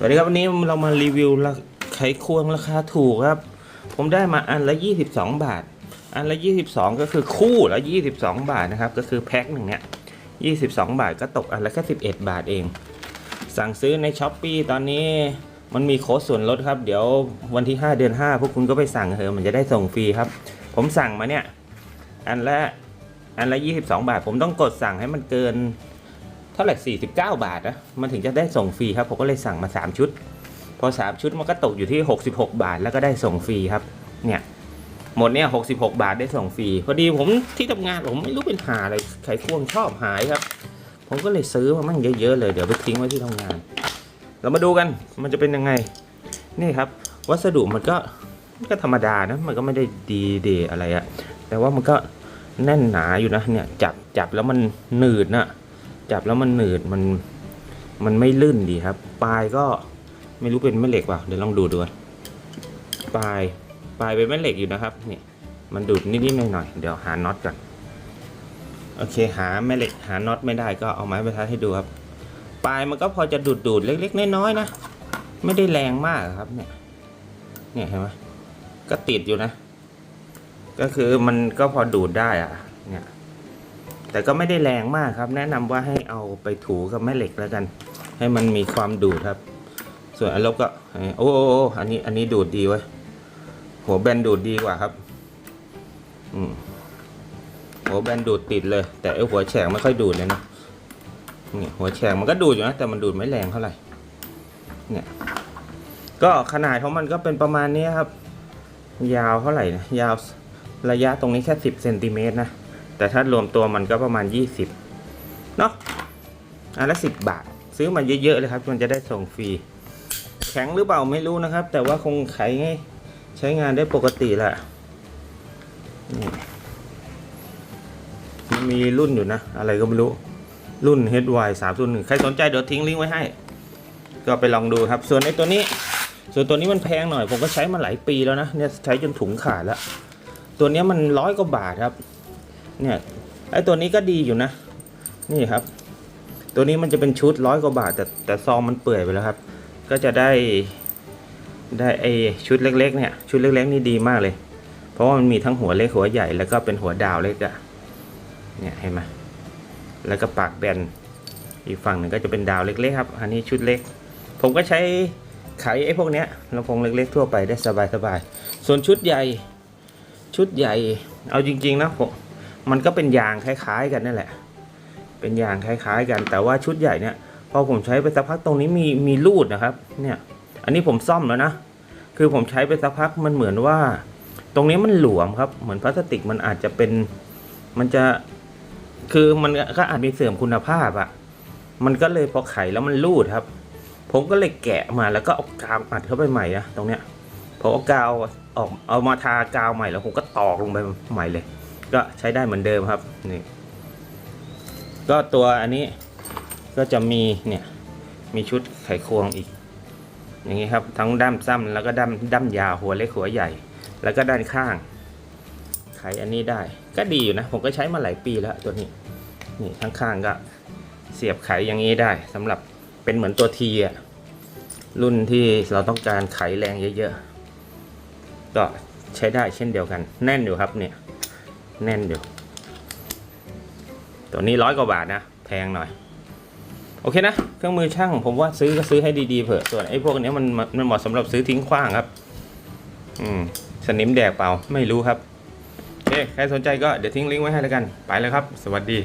สวัสดีครับวันนี้เรามารีวิวไขควงราคาถูกครับ ผมได้มาอันละ 22 บาท อันละ 22 ก็คือคู่ละ 22 บาทนะครับ ก็คือแพ็คหนึ่งเนี้ย22 บาทก็ตกอันละแค่11 บาทเอง สั่งซื้อในช้อปปีตอนนี้มันมีโค้ดส่วนลดครับ เดี๋ยววันที่ 5 เดือน 5 พวกคุณก็ไปสั่งเถอะมันจะได้ส่งฟรีครับ ผมสั่งมาเนี่ย อันละอันละ 22 บาท ผมต้องกดสั่งให้มันเกิน ท่าไหร่49 บาทนะมันถึงจะได้ส่งฟรีครับ ผมก็เลยสั่งมา 3 ชุด พอ 3 ชุดมันก็ตกอยู่ที่ 66 บาทแล้วก็ได้ส่งฟรีครับ เนี่ยหมดเนี่ย66 บาทได้ส่งฟรีพอดีผมที่ทำงานผมไม่รู้เป็นหาอะไรไขควงชอบหายครับ ผมก็เลยซื้อมามั่งเยอะๆเลยเดี๋ยวไปทิ้งไว้ที่ทำงาน เรามาดูกันมันจะเป็นยังไง นี่ครับ วัสดุมันก็ก็ธรรมดานะมันก็ไม่ได้ดีเดอะไรอะแต่ว่ามันก็แน่นหนาอยู่นะเนี่ยจับจับแล้วมันหนืดนะ จับแล้วมันหนืดมันมันไม่ลื่นดีครับ ปลายก็ไม่รู้เป็นแม่เหล็กเปล่าเดี๋ยวลองดูดูก่อนปลายปลายเป็นแม่เหล็กอยู่นะครับนี่มันดูดนิดๆหน่อยๆเดี๋ยวหาน็อตก่อนโอเคหาแม่เหล็กหาน็อตไม่ได้ก็เอาไม้บรรทัดให้ดูครับ ปลายมันก็พอจะดูดดูดเล็ก ๆ น้อยๆนะไม่ได้แรงมากครับเนี่ยเนี่ยเห็นไหมก็ติดอยู่นะ ก็คือมันก็พอดูดได้อะเนี่ย แต่ก็ไม่ได้แรงมากครับ แนะนำว่าให้เอาไปถูกับแม่เหล็กแล้วกัน ให้มันมีความดูดครับ ส่วนอันลบก็โอ้โอ้โอ้อันนี้อันนี้ดูดดีเว้ยหัวแบนดูดดีกว่าครับ อืมหัวแบนดูดติดเลย แต่ไอหัวแฉกไม่ค่อยดูดเลยนะนี่หัวแฉกมันก็ดูดอยู่นะแต่มันดูดไม่แรงเท่าไหร่เนี่ย ก็ขนาดของมันก็เป็นประมาณนี้ครับ ยาวเท่าไหร่นะยาวระยะตรงนี้แค่สิบเซนติเมตรนะ แต่ถ้ารวมตัวมันก็ประมาณ 20เนาะอันละสิบบาท ซื้อมาเยอะๆเลยครับ มันจะได้ส่งฟรี แข็งหรือเปล่าไม่รู้นะครับ แต่ว่าคงไขง่ายใช้งานได้ปกติแหละมันมีรุ่นอยู่นะ อะไรก็ไม่รู้ รุ่น HY 3 0 1ใครสนใจเดี๋ยวทิ้งลิงก์ไว้ให้ ก็ไปลองดูครับ ส่วนไอ้ตัวนี้ ส่วนตัวนี้มันแพงหน่อย ผมก็ใช้มาหลายปีแล้วนะ เนี่ยใช้จนถุงขาดแล้ว ตัวนี้มันร้อยกว่าบาทครับ เนี่ยไอ้ตัวนี้ก็ดีอยู่นะ นี่ครับ ตัวนี้มันจะเป็นชุดร้อยกว่าบาท แต่แต่ซองมันเปื่อยไปแล้วครับ ก็จะได้ได้ไอชุดเล็ก ๆ เนี่ย ชุดเล็ก ๆ นี่ดีมากเลย เพราะว่ามันมีทั้งหัวเล็กหัวใหญ่แล้วก็เป็นหัวดาวเล็กอะเนี่ยเห็นไหมแล้วก็ปากแบนอีกฝั่งหนึ่งก็จะเป็นดาวเล็กๆครับ อันนี้ชุดเล็ก ผมก็ใช้ไขไอ้พวกเนี้ยลำโพงเล็ก ๆ ทั่วไปได้สบายๆส่วนชุดใหญ่ ชุดใหญ่ เอาจริง ๆ นะผม มันก็เป็นยางคล้าย ๆ กันนั่นแหละ เป็นยางคล้าย ๆ กัน แต่ว่าชุดใหญ่เนี่ยพอผมใช้ไปสักพักตรงนี้มีมีรูดนะครับ เนี่ย อันนี้ผมซ่อมแล้วนะ คือผมใช้ไปสักพักมันเหมือนว่า ตรงนี้มันหลวมครับ เหมือนพลาสติกมันอาจจะเป็น มันจะ คือมันก็อาจมีเสื่อมคุณภาพอะมันก็เลยพอไขแล้วมันรูดครับ ผมก็เลยแกะมาแล้วก็เอากาวอัดเข้าไปใหม่นะตรงเนี้ย พอเอากาวออกเอามาทากาวใหม่แล้วผมก็ตอกลงไปใหม่เลย ก็ใช้ได้เหมือนเดิมครับนี่ก็ตัวอันนี้ก็จะมีเนี่ยมีชุดไขควงอีก อย่างนี้ครับทั้งด้ามสั้นแล้วก็ด้ามด้ามยาวหัวเล็กหัวใหญ่ แล้วก็ด้านข้าง ไขอันนี้ได้ ก็ดีอยู่นะ ผมก็ใช้มาหลายปีแล้วตัวนี้นี่ข้างๆก็เสียบไขอย่างนี้ได้สำหรับเป็นเหมือนตัวทีอะรุ่นที่เราต้องการไขแรงเยอะๆก็ใช้ได้เช่นเดียวกัน แน่นอยู่ครับเนี่ย แน่นอยู่ ตัวนี้ร้อยกว่าบาทนะ แพงหน่อย โอเคนะ เครื่องมือช่างผมว่าซื้อก็ซื้อให้ดีๆเถอะส่วนไอ้พวกนี้มันมันเหมาะสำหรับซื้อทิ้งขว้างครับ อืม สนิมแดกเปล่าไม่รู้ครับโอเคใครสนใจก็เดี๋ยวทิ้งลิงก์ไว้ให้แล้วกัน ไปแล้วครับ สวัสดี